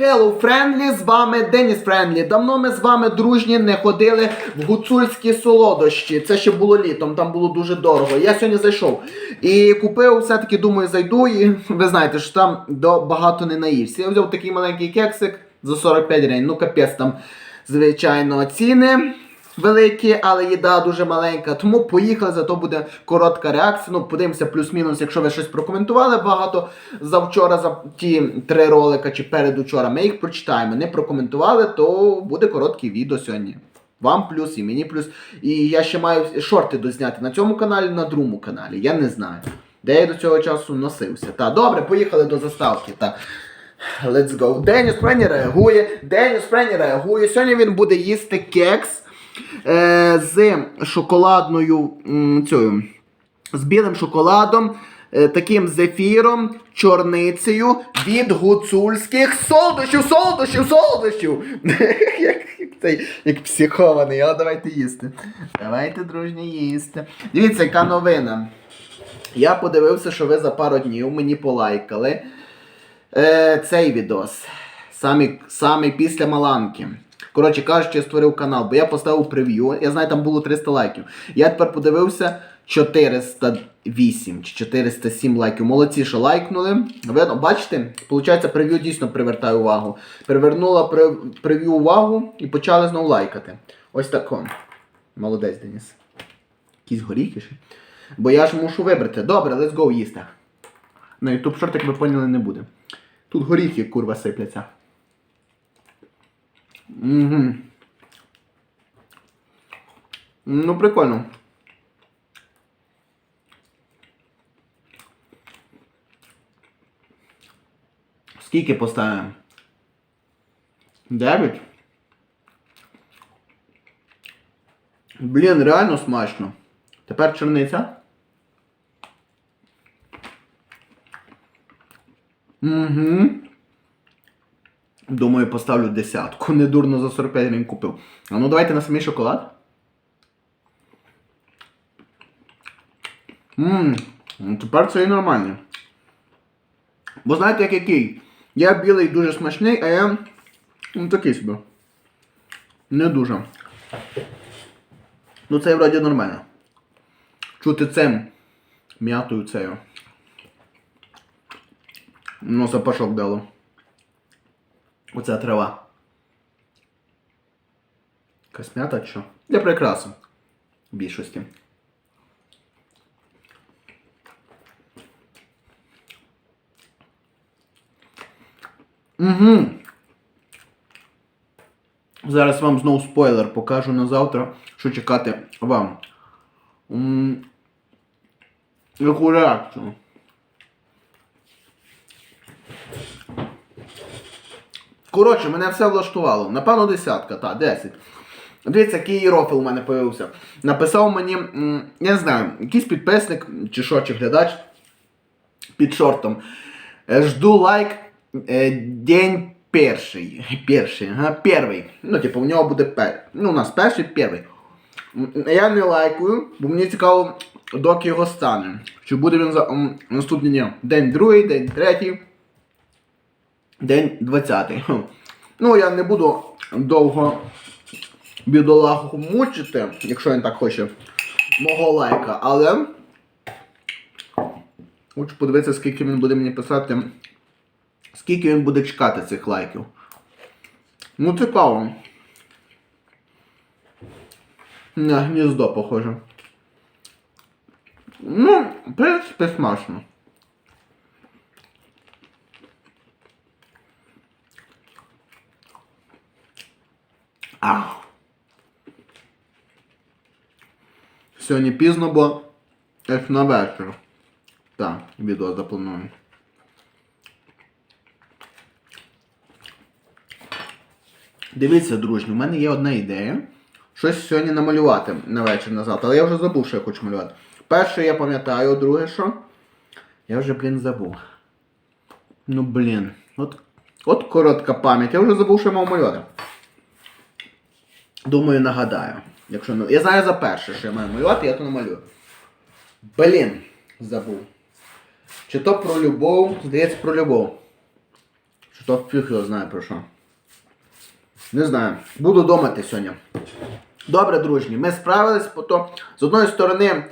Hello, Friendly, з вами Деніс Френдлі. Давно ми з вами дружні не ходили в гуцульські солодощі. Це ще було літом, там було дуже дорого. Я сьогодні зайшов і купив, все-таки думаю, зайду, і ви знаєте, що там до багато не наївся. Я взяв такий маленький кексик за 45 гривень. Ну, капець там, звичайно, ціни. Великі, але їда дуже маленька. Тому поїхали, зато буде коротка реакція. Ну, подивимося, плюс-мінус, якщо ви щось прокоментували багато завчора, за ті три ролика чи передучора, ми їх прочитаємо. Не прокоментували, то буде коротке відео сьогодні. Вам плюс і мені плюс. І я ще маю шорти дозняти на цьому каналі, на другому каналі. Я не знаю. Де я до цього часу носився. Та добре, поїхали до заставки. Та. Let's go. Деніс Прені реагує. Деніс Прені реагує. Сьогодні він буде їсти кекс е, з шоколадною цією, з білим шоколадом, е, таким зефіром, чорницею від гуцульських солодощів, солодощів, солодощів. як, цей, як психований, але давайте їсти. Давайте, дружні, їсти. Дивіться, яка новина. Я подивився, що ви за пару днів мені полайкали е, цей відос. Саме після Маланки. Коротше кажучи, я створив канал, бо я поставив прев'ю. Я знаю, там було 300 лайків. Я тепер подивився 408 чи 407 лайків. Молодці, що лайкнули. Видно, бачите, Получається, прев'ю дійсно привертає увагу. Привернула прев'ю увагу і почали знову лайкати. Ось тако. Молодець, Деніс. Якісь горіхи. Бо я ж мушу вибрати. Добре, let's go їсти. На YouTube шорт, як ви поняли, не буде. Тут горіхи, курва, сипляться. Угу. Ну, прикольно. Скільки поставимо? Дев'ять? Блін, реально смачно. Тепер черниця. Угу. Думаю, поставлю десятку. Недурно за 45 гривень купив. А ну давайте на самий шоколад. Ммм, ну тепер це і нормально. Бо знаєте, як який? Я білий дуже смачний, а я ну, такий собі. Не дуже. Ну це вроді нормально. Чути цим м'ятою цею. Ну, запашок дало. Оця трава. Якась м'ята чи що? Для прикраси. В більшості. Угу. Зараз вам знову спойлер покажу на завтра, що чекати вам. Яку реакцію? Коротше, мене все влаштувало. Напевно, десятка, та, 10. Дивіться, який рофл у мене появився. Написав мені, я не знаю, якийсь підписник чи що, чи глядач під шортом. Е, Жду лайк е, день перший. Перший, ага, перший. Ну, типу, у нього буде пер. Ну, у нас перший, перший. Я не лайкую, бо мені цікаво, доки його стане. Чи буде він за наступний? День другий, день третій. День 20. Ну, я не буду довго бідолагу мучити, якщо він так хоче, мого лайка, але. Хочу подивитися, скільки він буде мені писати. Скільки він буде чекати цих лайків. Ну, цікаво. На гніздо, похоже. Ну, в принципі, смачно. Ах. Сьогодні пізно, бо аж на вечір. Так, відео запланую. Дивіться, дружні, у мене є одна ідея. Щось сьогодні намалювати на вечір назад, але я вже забув, що я хочу малювати. Перше я пам'ятаю, друге що? Я вже, блін, забув. Ну, блін. От, от коротка пам'ять. Я вже забув, що я мав малювати. Думаю, нагадаю. Якщо не... Я знаю за перше, що я маю малювати, я то намалюю. Блін, забув. Чи то про любов, здається, про любов. Що то фіг його знає про що. Не знаю. Буду думати сьогодні. Добре, дружні, ми справились, то з одної сторони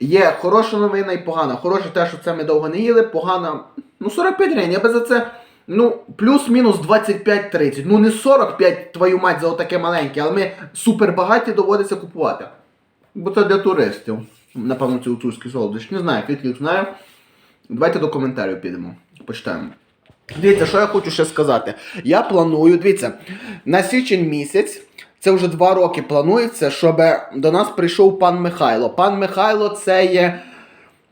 є хороша новина і погана. Хороше те, що це ми довго не їли, погана. Ну, 45 гривень, я би за це. Ну, плюс-мінус 25-30. Ну, не 45, твою мать, за отаке маленьке, але ми супер багаті доводиться купувати. Бо це для туристів. Напевно, це гуцульський солодощ. Не знаю, Квітлік знає. Давайте до коментарів підемо. Почитаємо. Дивіться, що я хочу ще сказати. Я планую, дивіться, на січень місяць, це вже два роки планується, щоб до нас прийшов пан Михайло. Пан Михайло це є.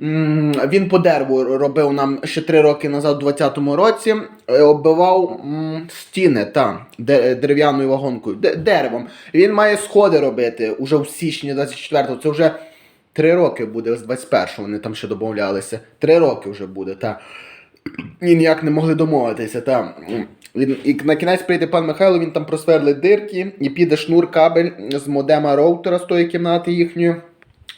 Він по дереву робив нам ще три роки назад, у 20-му році, е, оббивав стіни та, дерев'яною вагонкою, деревом. Він має сходи робити уже в січні 24-го. Це вже три роки буде, з 21-го вони там ще домовлялися. Три роки вже буде, так і ніяк не могли домовитися. Та. Він, і на кінець прийде пан Михайло, він там просверлить дирки і піде шнур кабель з модема роутера з тої кімнати їхньої.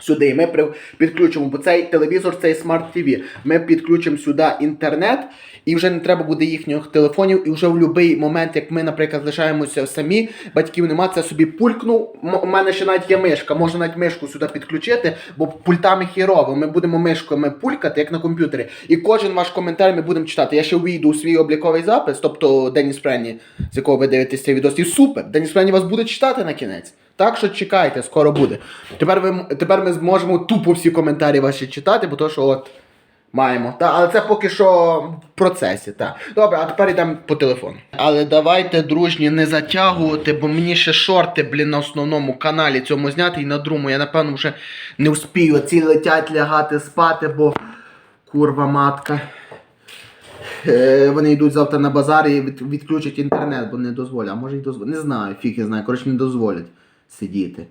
Сюди і ми підключимо, бо цей телевізор, цей смарт ТВ. Ми підключимо сюди інтернет, і вже не треба буде їхніх телефонів. І вже в будь-який момент, як ми, наприклад, лишаємося самі, батьків нема, це собі пулькнув. У мене ще навіть є мишка, можна навіть мишку сюди підключити, бо пультами хірово. Ми будемо мишками пулькати, як на комп'ютері. І кожен ваш коментар ми будемо читати. Я ще увійду у свій обліковий запис, тобто Деніс Френні, з якого ви дивитесь цей відос. І супер! Деніс Френні вас буде читати на кінець. Так що чекайте, скоро буде. Тепер, ви, тепер ми зможемо тупо всі коментарі ваші читати, бо то що от маємо. Та, але це поки що в процесі. Та. Добре, а тепер йдемо по телефону. Але давайте, дружні, не затягувати, бо мені ще шорти, блін, на основному каналі цьому зняти і на другому. Я напевно вже не вспію. Ці летять лягати спати, бо курва матка. Е, Вони йдуть завтра на базар і відключать інтернет, бо не дозволять. А може й дозволять. Не знаю, фіг я знаю. Коротше, не дозволять сидіти.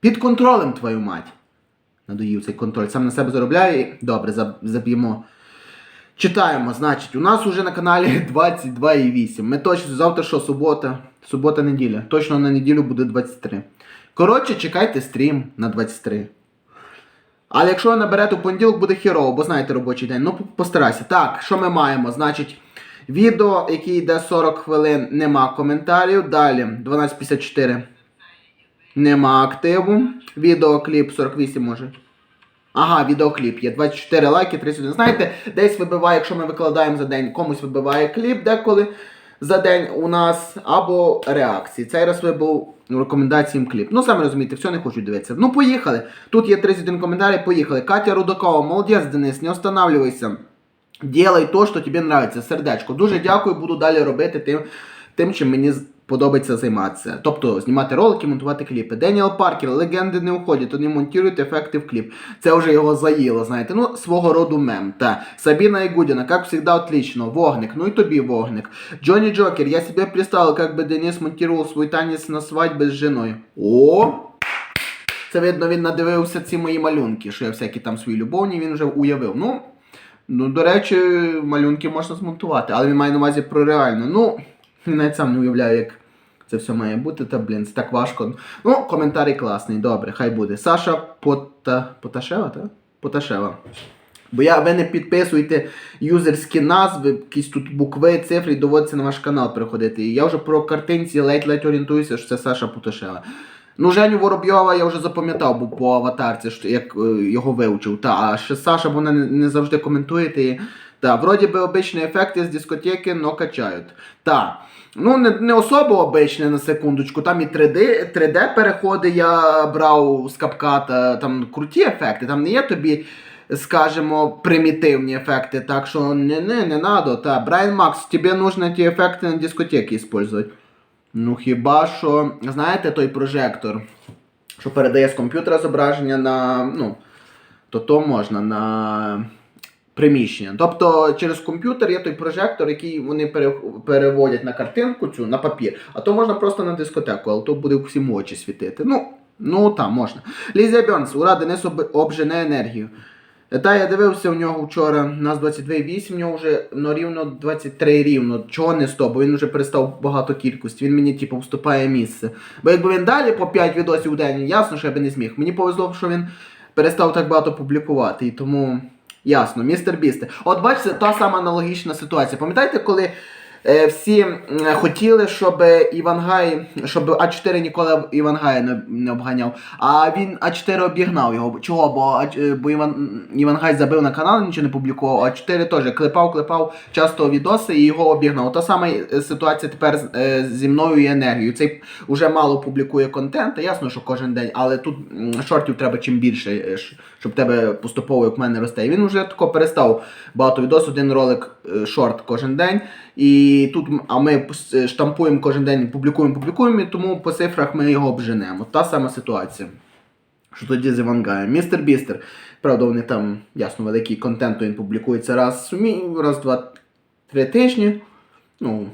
Під контролем, твою мать. Надоїв цей контроль. Сам на себе заробляє. Добре, заб'ємо. Читаємо, значить, у нас уже на каналі 22,8. Ми точно завтра що, субота? Субота, неділя. Точно на неділю буде 23. Коротше, чекайте стрім на 23. Але якщо наберете у понеділок, буде хірово, бо знаєте робочий день. Ну, постарайся. Так, що ми маємо? Значить, відео, яке йде 40 хвилин, нема коментарів. Далі 12.54. Нема активу. Відеокліп 48 може. Ага, відеокліп є. 24 лайки, 31. Знаєте, десь вибиває, якщо ми викладаємо за день, комусь вибиває кліп деколи за день у нас, або реакції. Цей раз вибив рекомендаціям кліп. Ну, самі розумієте, все не хочу дивитися. Ну, поїхали. Тут є 31 коментарі, поїхали. Катя Рудакова, молодець, Денис, не останавливайся. Делай то, що тобі нравиться. Сердечко. Дуже дякую, буду далі робити тим, тим чим мені подобається займатися. Тобто знімати ролики, монтувати кліпи. Деніел Паркер, легенди не уходять, вони монтують ефекти в кліп. Це вже його заїло, знаєте. Ну, свого роду мем. Та. Сабіна Ігудіна, як завжди, отлично. Вогник, ну і тобі вогник. Джонні Джокер, я себе представил, как бы Денис монтировал свой танець на свадьбі з жіною. О! Це видно, він надивився ці мої малюнки, що я всякі там свої любовні, він вже уявив. Ну, ну, до речі, малюнки можна змонтувати, але він має на увазі про реальну. Ну, навіть сам не уявляю, як це все має бути, та блін, це так важко. Ну, коментарі класний, добре, хай буде. Саша Пота... Поташева, так? Поташева. Бо я, ви не підписуєте юзерські назви, якісь тут букви, цифри, доводиться на ваш канал приходити. І я вже про картинці ледь-ледь орієнтуюся, що це Саша Поташева. Ну, Женю Воробйова я вже запам'ятав, бо по аватарці, що як е, його вивчив. Та, а ще Саша, вона не, не завжди коментуєте. Та, вроді би обичні ефекти з дискотеки, но качають. Та. Ну, не, не особо обичне на секундочку. Там і 3D, 3D переходи я брав з капката, там круті ефекти, там не є тобі. Скажемо, примітивні ефекти, так що не, не, не надо. Та, Брайан Макс, тебе нужно ті ефекти на дискотеки использовать. Ну хіба що, знаєте, той прожектор, що передає з комп'ютера зображення на. ну, то то можна на приміщення. Тобто через комп'ютер є той прожектор, який вони переводять на картинку цю, на папір, а то можна просто на дискотеку, але то буде всім очі світити. Ну, ну там можна. Лізія Бьонс, ура, Денис об- обжене енергію. Та я дивився у нього вчора, у нас 22,8, у нього вже ну, рівно 23 рівно. Чого не 100, бо він вже перестав багато кількості. Він мені типу вступає місце. Бо якби він далі по 5 відосів у день, ясно, що я би не зміг. Мені повезло, що він перестав так багато публікувати. І тому Ясно, містер Бісте. От бачите, та сама аналогічна ситуація. Пам'ятаєте, коли всі хотіли, щоб Івангай, щоб А4 ніколи Івангая не, не обганяв, а він А4 обігнав його. Чого? Бо, А- е, бо Іван, Івангай забив на канал, нічого не публікував, а 4 теж клепав, клепав часто відоси і його обігнав. Та сама е, ситуація тепер е, зі мною і енергією. Цей вже мало публікує контент, ясно, що кожен день, але тут шортів треба чим більше, е, щоб тебе поступово, як в мене росте. І він вже тако перестав багато відос, один ролик е, шорт кожен день. І тут, а ми е, штампуємо кожен день, публікуємо, публікуємо, і тому по цифрах ми його обженемо. Та сама ситуація. Що тоді з Івангаєм. Містер Бістер. Правда, вони там, ясно, великий контент, він публікується раз, в раз, два, три тижні. Ну,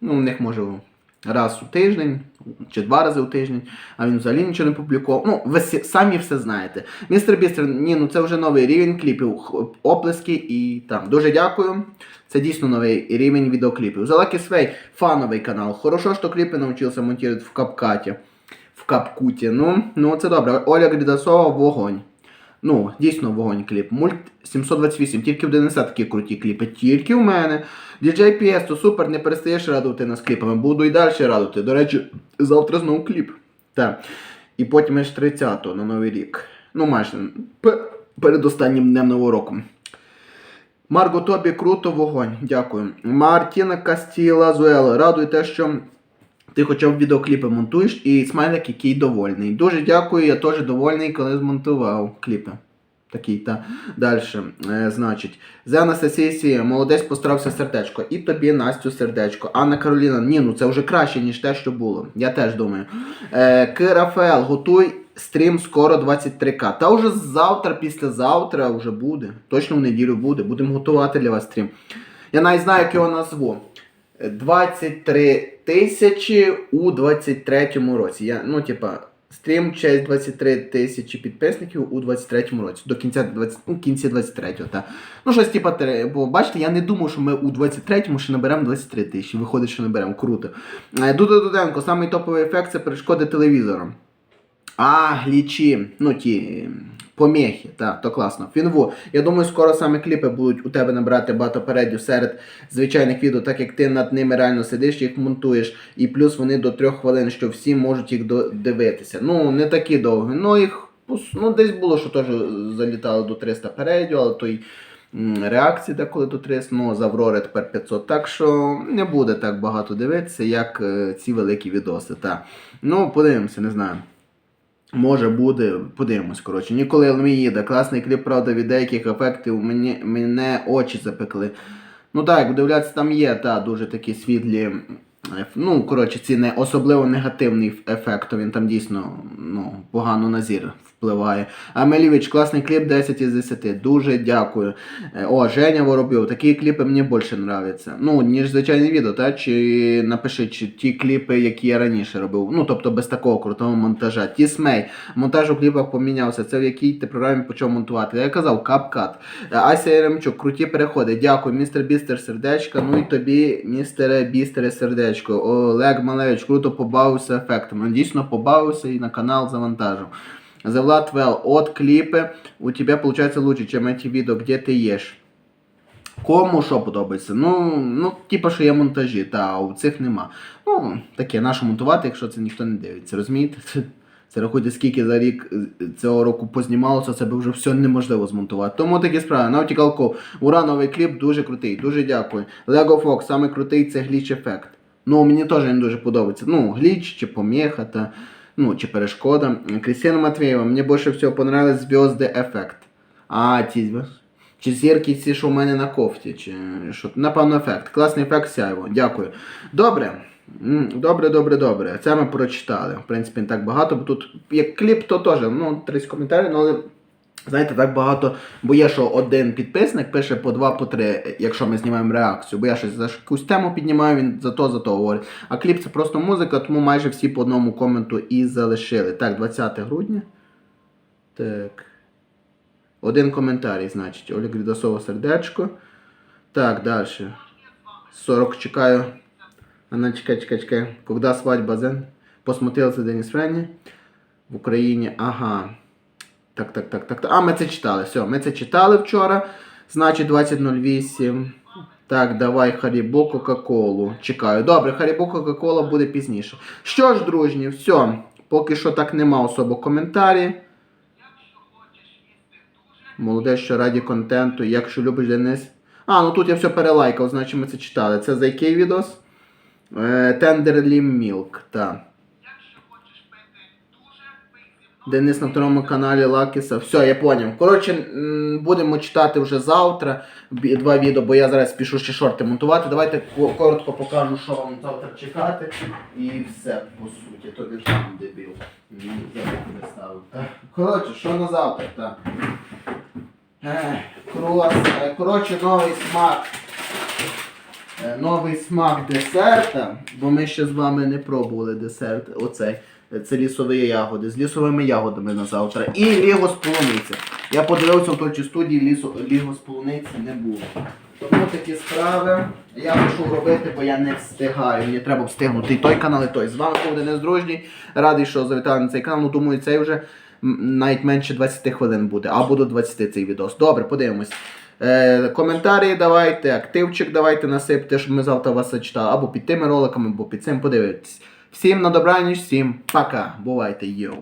ну, у них може раз у тиждень чи два рази у тиждень, а він взагалі нічого не публікував. Ну, ви самі все знаєте. Містер Бістер, ні, ну це вже новий рівень кліпів, оплески і там. Дуже дякую. Це дійсно новий рівень відеокліпів. Lucky Sway, фановий канал. Хорошо, що кліпи навчився монтувати в капкаті. В капкуті. Ну, ну це добре. Оля Грідасова, вогонь. Ну, дійсно вогонь кліп. Мульт 728, тільки в Дениса такі круті кліпи, тільки в мене. PS, то супер, не перестаєш радувати нас кліпами. Буду і далі радувати. До речі, завтра знову кліп. Так. І потім аж 30-го на Новий рік. Ну, майже перед останнім днем нового року. Марго Тобі круто вогонь. Дякую. Мартіна Кастіла Зуела. Радує те, що ти хоча б відеокліпи монтуєш і смайлик, який довольний. Дуже дякую, я теж довольний, коли змонтував кліпи. Такий, та. Далі. Е, значить, за Анастасії, молодець постарався сердечко. І тобі, Настю, сердечко. Анна Кароліна, ні, ну це вже краще, ніж те, що було. Я теж думаю. Е, К. Рафаел, готуй стрім скоро 23к. Та вже завтра, післязавтра вже буде. Точно в неділю буде. Будемо готувати для вас стрім. Я навіть знаю, як його назву. 23 тисячі у 23-му році. Я, ну, типа, стрім честь 23 тисячі підписників у 23-му році. До кінця 20, ну, кінці 23-го, та. Ну, щось типа, бо бачите, я не думав, що ми у 23-му ще наберемо 23 тисячі. Виходить, що наберемо. Круто. Е, Дуда Дуденко, самий топовий ефект це перешкоди телевізором. А, глічі, ну ті помехи, так, то класно. Фінву. Я думаю, скоро саме кліпи будуть у тебе набирати багато передів серед звичайних відео, так як ти над ними реально сидиш, їх монтуєш, і плюс вони до трьох хвилин, що всі можуть їх дивитися. Ну, не такі довгі. Ну, їх ну, десь було, що теж залітало до 300 передів, але той. Реакції деколи до 300, ну з Аврори тепер 500. Так що не буде так багато дивитися, як е, ці великі відоси. Та. Ну, подивимося, не знаю. Може буде, подивимось, коротше. Ніколи Елміїда. Класний кліп, правда, від деяких ефектів мені, мене очі запекли. Ну так, дивляться, там є, та, дуже такі світлі. Ну, коротше, ці не особливо негативний ефект, він там дійсно ну, погано на зір впливає. Амелівич, класний кліп 10 із 10. Дуже дякую. Е, О, Женя Воробйов, такі кліпи мені більше нравляться. Ну, ніж звичайне відео, та? Чи напиши, чи ті кліпи, які я раніше робив. Ну, тобто без такого крутого монтажа. Тісмей, монтаж у кліпах помінявся. Це в якій ти програмі почав монтувати. Я казав, капкат. Е, Ася Яремчук, круті переходи. Дякую, містер Бістер сердечка. Ну і тобі, містере Бістере сердечко. Олег Малевич, круто побавився ефектом. Ну, Дійсно побавився і на канал завантажив. The Vlad Well, от клипы у тебя получается лучше, чем эти видео, где ты ешь. Кому що подобається? Ну, ну, типа, що є монтажі, та а у цих нема. Ну, таке, нащо монтувати, якщо це ніхто не дивиться, розумієте? Це рахуйте, скільки за рік е, цього року познімалося, це би вже все неможливо змонтувати. Тому такі справи. Nautical Co. Ура, новий кліп, дуже крутий, дуже дякую. Lego Fox, саме крутий це гліч ефект. Ну, мені теж він дуже подобається. Ну, гліч чи помеха, та, ну, чи перешкода. Крістіна Матвієва, мені більше всього понравилось зв'язди ефект. А, ті. Чи зірки ці, що у мене на кофті, чи що. Напевно, ефект. Класний ефект сяйво. Дякую. Добре. Добре, добре, добре. Це ми прочитали. В принципі, не так багато, бо тут як кліп, то теж, ну, 30 коментарів, ну, але. Знаєте, так багато, бо є, що один підписник пише по два, по три, якщо ми знімаємо реакцію. Бо я щось за якусь тему піднімаю, він за то, за то говорить. А кліп це просто музика, тому майже всі по одному коменту і залишили. Так, 20 грудня. Так. Один коментарій, значить. Оля Грідасова сердечко. Так, далі. 40 чекаю. Она чекай, чекай, чекай. Когда свадьба Зен? Посмотрелся Деніс Френі в Україні. Ага. Так, так, так, так. А, ми це читали. Все, ми це читали вчора. Значить 20.08. Так, давай Харібо Кока-Колу. Чекаю. Добре, Харібо Кока-Кола буде пізніше. Що ж, дружні, все. Поки що так нема особо коментарів. Молоде, що раді контенту. Якщо любиш Денис. А, ну тут я все перелайкав, значить ми це читали. Це за який відос? Tenderly Milk, так. Денис на второму каналі Лакіса. Все, я поняв. Коротше, будемо читати вже завтра два відео, бо я зараз пішу ще шорти монтувати. Давайте коротко покажу, що вам завтра чекати. І все, по суті. То не там дебіл. Коротше, що на завтра, так. Ех, Круас, е, коротше, новий смак. Е, Новий смак десерта, бо ми ще з вами не пробували десерт. Оцей. Е, Це лісові ягоди з лісовими ягодами на завтра. І ліго з полуниці. Я подивився в той студії лісу, ліго з полуниці не було. Тому такі справи я пішов робити, бо я не встигаю. Мені треба встигнути і той канал, і той. З вами був Денис Дружній. Радий, що завітали на цей канал. Ну, думаю, цей вже навіть менше 20 хвилин буде, або до 20 цей відос. Добре, подивимось. Е, коментарі давайте, активчик давайте насипте, щоб ми завтра вас зачитали. Або під тими роликами, або під цим подивитесь. Всім на добраніч, всім пока. Бувайте, йоу.